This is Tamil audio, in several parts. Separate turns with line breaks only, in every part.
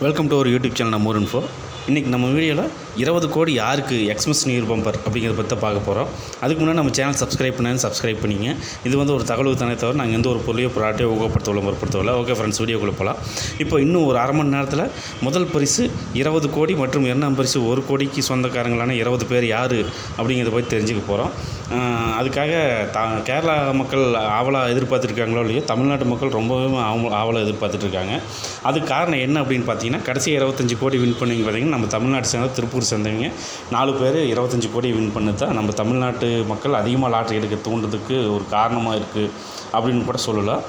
வெல்கம் டு ஒரு யூடியூப் சேனல் நம்ம இன்ஃபோ இன்றைக்கி நம்ம வீடியோவில் இருபது கோடி யாருக்கு எக்ஸ்மஸ் நியூ பம்பர் அப்படிங்கிறத பற்றி பார்க்க போகிறோம் அதுக்கு முன்னாடி நம்ம சேனல் சப்ஸ்கிரைப் பண்ணாலும் சப்ஸ்கிரைப் பண்ணிங்க. இது வந்து ஒரு தகவல் தானே தவிர நாங்கள் எந்த ஒரு பொருளையோ ப்ராடக்டையோ ஊக்கப்படுத்தவில்லை முற்படுத்தவில்லை. ஓகே ஃப்ரெண்ட்ஸ் வீடியோக்குள்ளே போகலாம் இப்போ இன்னும் ஒரு அரை மணி நேரத்தில் முதல் பரிசு இருபது கோடி மற்றும் இரண்டாம் பரிசு ஒரு கோடிக்கு சொந்தக்காரங்களான இருபது பேர் யார் அப்படிங்கிறத பற்றி தெரிஞ்சுக்க போகிறோம் அதுக்காக த கேரளா மக்கள் ஆவலாக எதிர்பார்த்துருக்காங்களோ இல்லையோ தமிழ்நாட்டு மக்கள் ரொம்பவே ஆவலாக எதிர்பார்த்துட்ருக்காங்க அதுக்கு காரணம் என்ன அப்படின்னு பார்த்தீங்கன்னா கடைசி இருபத்தஞ்சி கோடி வின் பண்ணிங்க பார்த்தீங்கன்னா நம்ம தமிழ்நாடு சேர்ந்த திருப்பூர் சேர்ந்தவங்க. நாலு பேர் இருபத்தஞ்சி கோடி வின் பண்ணது தான் நம்ம தமிழ்நாட்டு மக்கள் அதிகமாக லாட்ரி எடுக்க தூண்டுறதுக்கு ஒரு காரணமாக இருக்குது அப்படின்னு கூட சொல்லலாம்.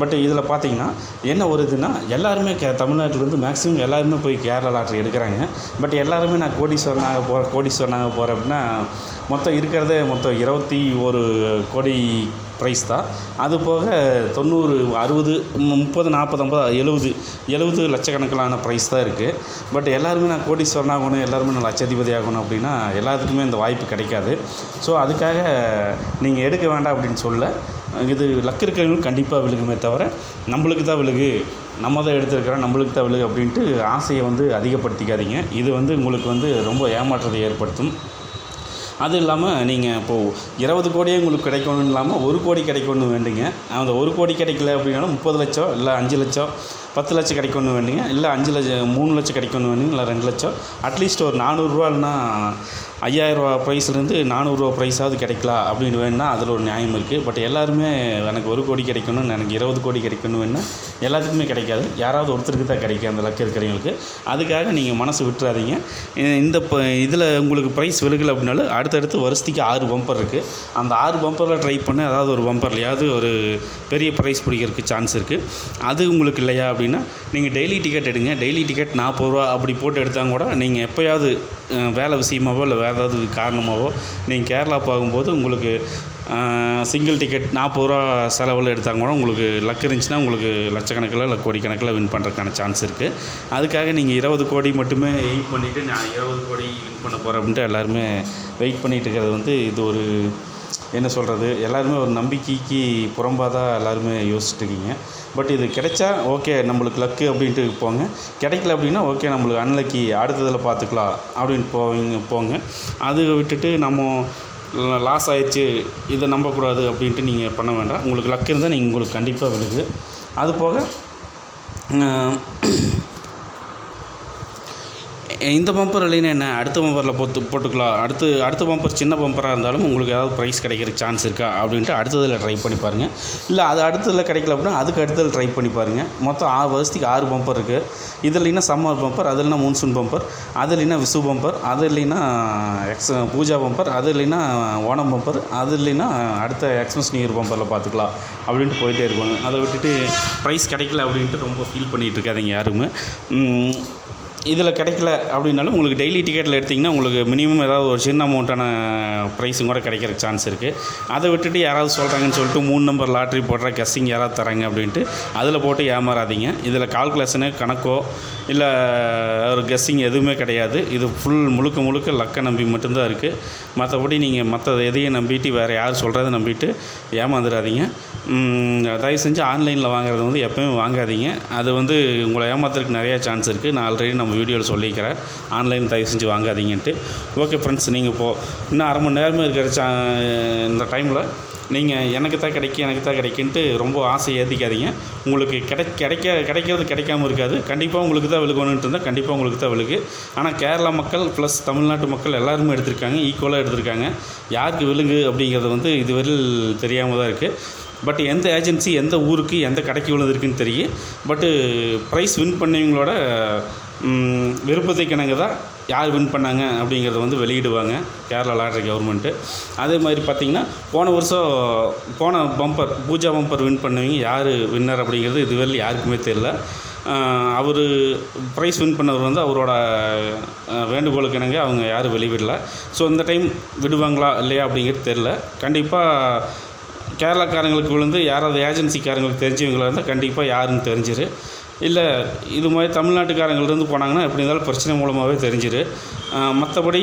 பட் இதில் பார்த்தீங்கன்னா என்ன ஒரு இதுன்னா எல்லாருமே கே தமிழ்நாட்டிலேருந்து மேக்ஸிமம் எல்லாருமே போய் கேரளா லாட்ரி எடுக்கிறாங்க. பட் எல்லாருமே நான் கோடீஸ்வரனாக போகிறேன் கோடீஸ்வரனாக போகிறேன் அப்படின்னா மொத்தம் இருக்கிறதே மொத்தம் இருபத்தி ஒரு கோடி ப்ரைஸ் தான். அது போக தொண்ணூறு அறுபது முப்பது நாற்பது ஐம்பது எழுபது எழுபது லட்சக்கணக்கிலான ப்ரைஸ் தான் இருக்குது பட் எல்லாருமே நான் கோடீஸ்வரன் ஆகணும் எல்லாருமே நான் லட்சாதிபதி ஆகணும் அப்படின்னா எல்லாத்துக்குமே இந்த வாய்ப்பு கிடைக்காது. ஸோ அதுக்காக நீங்கள் எடுக்க வேண்டாம் அப்படின்னு சொல்ல இது லக்கு இருக்கிறவங்களும் கண்டிப்பாக விழுகுமே தவிர நம்மளுக்கு தான் விழுகு. நம்ம தான் எடுத்துருக்கிறோம் நம்மளுக்கு தான் விழுகு அப்படின்ட்டு ஆசையை வந்து அதிகப்படுத்திக்காதீங்க. இது வந்து உங்களுக்கு வந்து ரொம்ப ஏமாற்றத்தை ஏற்படுத்தும். அது இல்லாமல் நீங்கள் இப்போது இருபது கோடியே உங்களுக்கு கிடைக்கணும் இல்லாமல் ஒரு கோடி கிடைக்கணும் வேண்டுங்க. அந்த ஒரு கோடி கிடைக்கல அப்படின்னாலும் முப்பது லட்சம் இல்லை அஞ்சு லட்சம் பத்து லட்சம் கிடைக்கணும் வேணுங்க. இல்லை அஞ்சு லட்சம் மூணு லட்சம் கிடைக்கணும் வேணுங்க. இல்லை ரெண்டு லட்சம். அட்லீஸ்ட் ஒரு நானூறுரூவான்னா ஐயாயிரரூவா ப்ரைஸ்லேருந்து நானூறுரூவா ப்ரைஸாவது கிடைக்கலாம் அப்படின்னு வேணுன்னா அதில் ஒரு நியாயம் இருக்குது பட் எல்லாருமே எனக்கு ஒரு கோடி கிடைக்கணும் எனக்கு இருபது கோடி கிடைக்கணும் வேணுன்னா எல்லாத்துக்குமே கிடைக்காது. யாராவது ஒருத்தருக்கு தான் கிடைக்கும் அந்த லக்கு இருக்கிறவங்களுக்கு. அதுக்காக நீங்கள் மனசு விட்டுறாதீங்க. இந்த இதில் உங்களுக்கு ப்ரைஸ் விழுகலை அப்படின்னாலும் அடுத்தடுத்து வருஷத்துக்கு ஆறு பம்பர் இருக்குது அந்த ஆறு பம்பரில் ட்ரை பண்ண. அதாவது ஒரு பம்பர்லையாவது ஒரு பெரிய ப்ரைஸ் பிடிக்கிறதுக்கு சான்ஸ் இருக்குது அது உங்களுக்கு இல்லையா அப்படின்னு நீங்கள் டெய்லி டிக்கெட் எடுங்க. டெய்லி டிக்கெட் நாற்பது ரூபா அப்படி போட்டு எடுத்தாங்க கூட நீங்கள் எப்போயாவது வேலை விஷயமாவோ இல்லை வேறு ஏதாவது காரணமாகவோ நீங்கள் கேரளா போகும்போது உங்களுக்கு சிங்கிள் டிக்கெட் நாற்பது ரூபா செலவில் எடுத்தாங்க கூட உங்களுக்கு லக் இருந்துச்சுன்னா உங்களுக்கு லட்சக்கணக்கில் இல்லை கோடிக்கணக்கில் வின் பண்ணுறதுக்கான சான்ஸ் இருக்குது அதுக்காக நீங்கள் இருபது கோடி மட்டுமே எயிட் பண்ணிவிட்டு நான் இருபது கோடி வின் பண்ண போகிறேன் அப்படின்ட்டு எல்லாருமே வெயிட் பண்ணிகிட்டு இருக்கிறது வந்து இது ஒரு என்ன சொல்கிறது எல்லாருமே ஒரு நம்பிக்கைக்கு புறம்பாக தான் எல்லாருமே யோசிச்சிட்டிருக்கீங்க. பட் இது கிடைச்சா ஓகே நம்மளுக்கு லக்கு அப்படின்ட்டு போங்க. கிடைக்கல அப்படின்னா ஓகே நம்மளுக்கு அன்லக்கி அடுத்ததில் பார்த்துக்கலாம் அப்படின்ட்டு போவீங்க போங்க. அது விட்டுட்டு நம்ம லாஸ் ஆயிடுச்சு இதை நம்பக்கூடாது அப்படின்ட்டு நீங்கள் பண்ண வேண்டாம். உங்களுக்கு லக் இருந்தால் நீங்கள் உங்களுக்கு கண்டிப்பாக விழுது அது போக இந்த பம்பர் இல்லைன்னா என்ன? அடுத்த பம்பரில் போட்டு போட்டுக்கலாம். அடுத்து அடுத்த பம்பர் சின்ன பம்பராக இருந்தாலும் உங்களுக்கு ஏதாவது ப்ரைஸ் கிடைக்கிற சான்ஸ் இருக்கா அப்படின்ட்டு அடுத்ததில் ட்ரை பண்ணி பாருங்கள் இல்லை அது அடுத்ததில் கிடைக்கல அப்படின்னா அதுக்கு அடுத்ததில் ட்ரை பண்ணி பாருங்கள் மொத்தம் ஆறு வருஷத்துக்கு ஆறு பம்பர் இருக்குது இது இல்லைன்னா சம்மர் பம்பர் அது இல்லைன்னா மூன்சூன் பம்பர் அது இல்லைன்னா விசு பம்பர் அது இல்லைன்னா எக்ஸ் பூஜா பம்பர் அது இல்லைன்னா ஓணம் பம்பர் அது இல்லைன்னா அடுத்த எக்ஸ்மஸ் நியூ இயர் பம்பரில் பார்த்துக்கலாம் அப்படின்ட்டு போயிட்டே இருப்பாங்க. அதை விட்டுட்டு ப்ரைஸ் கிடைக்கல அப்படின்ட்டு ரொம்ப ஃபீல் பண்ணிகிட்டு இருக்காதிங்க யாருமே. இதில் கிடைக்கல அப்படின்னாலும் உங்களுக்கு டெய்லி டிக்கெட்டில் எடுத்திங்கன்னா உங்களுக்கு மினிமம் ஏதாவது ஒரு சின்ன அமௌண்ட்டான ப்ரைஸும் கூட கிடைக்கிறதுக்கு சான்ஸ் இருக்குது அதை விட்டுட்டு யாராவது சொல்கிறாங்கன்னு சொல்லிட்டு மூணு நம்பர் லாட்ரி போடுற கெஸ்ஸிங் யாராவது தராங்க அப்படின்ட்டு அதில் போட்டு ஏமாறாதீங்க. இதில் கால்குலேஷனு கணக்கோ இல்லை ஒரு கெஸ்ஸிங் எதுவுமே கிடையாது. இது ஃபுல் முழுக்க முழுக்க லக்கை நம்பி மட்டும்தான் இருக்குது மற்றபடி நீங்கள் மற்ற எதையும் நம்பிட்டு வேறு யார் சொல்கிறத நம்பிட்டு ஏமாந்துடாதீங்க தயவு செஞ்சு ஆன்லைனில் வாங்குறது வந்து எப்போயுமே வாங்காதீங்க. அது வந்து உங்களை ஏமாத்துறதுக்கு நிறைய சான்ஸ் இருக்குது நான் ஆல்ரெடி நம்ம வீடியோவில் சொல்லிக்கிறேன். ஆன்லைன் தயவு செஞ்சு வாங்காதீங்கன்ட்டு. ஓகே ஃப்ரெண்ட்ஸ் நீங்கள் இப்போது இன்னும் அரை மணி நேரமே இருக்கிற சா இந்த டைமில் நீங்கள் எனக்கு தான் கிடைக்கும் எனக்கு தான் கிடைக்குன்ட்டு ரொம்ப ஆசை ஏற்றிக்காதீங்க உங்களுக்கு கிடை கிடைக்க கிடைக்கிறது கிடைக்காம இருக்காது. கண்டிப்பாக உங்களுக்கு தான் விழுகணுன்ட்டு இருந்தால் கண்டிப்பாக உங்களுக்கு தான் விழுகு. ஆனால் கேரளா மக்கள் ப்ளஸ் தமிழ்நாட்டு மக்கள் எல்லாருமே எடுத்திருக்காங்க ஈக்குவலாக எடுத்திருக்காங்க. யாருக்கு விழுங்கு அப்படிங்கிறது வந்து இதுவரையில் தெரியாமல் தான் இருக்குது பட் எந்த ஏஜென்சி எந்த ஊருக்கு எந்த கடைக்கு விழுந்திருக்குன்னு தெரியும் பட்டு ப்ரைஸ் வின் பண்ணவங்களோட விருப்பத்தை கிணங்க தான் யார் வின் பண்ணாங்க அப்படிங்கிறத வந்து வெளியிடுவாங்க கேரளா லாட்ரி கவர்மெண்ட்டு அதே மாதிரி பார்த்திங்கன்னா போன வருஷம் போன பம்பர் பூஜா பம்பர் வின் பண்ணவங்க யார் வின்னர் அப்படிங்கிறது இதுவரையில் யாருக்குமே தெரில அவர் ப்ரைஸ் வின் பண்ணவர் வந்து அவரோட அஹ், வேண்டுகோளுக்கு இணங்க அவங்க யாரும் வெளிவிடல. ஸோ இந்த டைம் விடுவாங்களா இல்லையா அப்படிங்கிறது தெரில கண்டிப்பாக கேரளாக்காரங்களுக்கு விழுந்து யாராவது ஏஜென்சிக்காரங்களுக்கு தெரிஞ்சவங்களாக இருந்தால் கண்டிப்பாக யாருன்னு தெரிஞ்சிரு. இல்லை இது மாதிரி தமிழ்நாட்டுக்காரங்கள்லேருந்து போனாங்கன்னா எப்படி இருந்தாலும் பிரச்சனை மூலமாகவே தெரிஞ்சிரு. மற்றபடி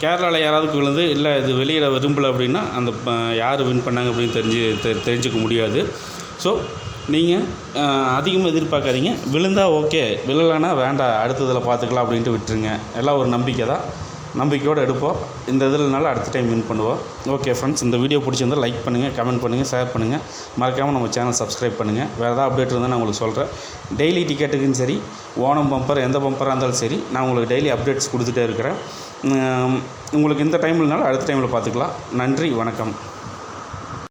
கேரளாவில் யாராவது விழுந்து இல்லை இது வெளியிட விரும்பலை அப்படின்னா அந்த ப- யார் வின் பண்ணாங்க அப்படின்னு தெரிஞ்சு தெ- தெரிஞ்சுக்க முடியாது. ஸோ நீங்கள் அதிகமாக எதிர்பார்க்காதீங்க. விழுந்தால் ஓகே விழலைன்னா வேண்டாம் அடுத்ததில் பார்த்துக்கலாம் அப்படின்ட்டு விட்டுருங்க. எல்லாம் ஒரு நம்பிக்கை தான் நம்பிக்கையோடு எடுப்போம். இந்த இதில்னால அடுத்த டைம் வின் பண்ணுவோம். ஓகே ஃப்ரெண்ட்ஸ் இந்த வீடியோ பிடிச்சிருந்தால் லைக் பண்ணுங்கள் கமெண்ட் பண்ணுங்கள் ஷேர் பண்ணுங்கள் மறக்காமல் நம்ம சேனல் சப்ஸ்கிரைப் பண்ணுங்கள் வேறு ஏதாவது அப்டேட் இருந்தால் நான் உங்களுக்கு சொல்கிறேன் டெய்லி டிக்கெட்டுக்கும் சரி ஓணம் பம்பர் எந்த பம்பராக இருந்தாலும் சரி நான் உங்களுக்கு டெய்லி அப்டேட்ஸ் கொடுத்துட்டே இருக்கிறேன். உங்களுக்கு இந்த டைம்லனாலும் அடுத்த டைமில் பார்த்துக்கலாம். நன்றி வணக்கம்.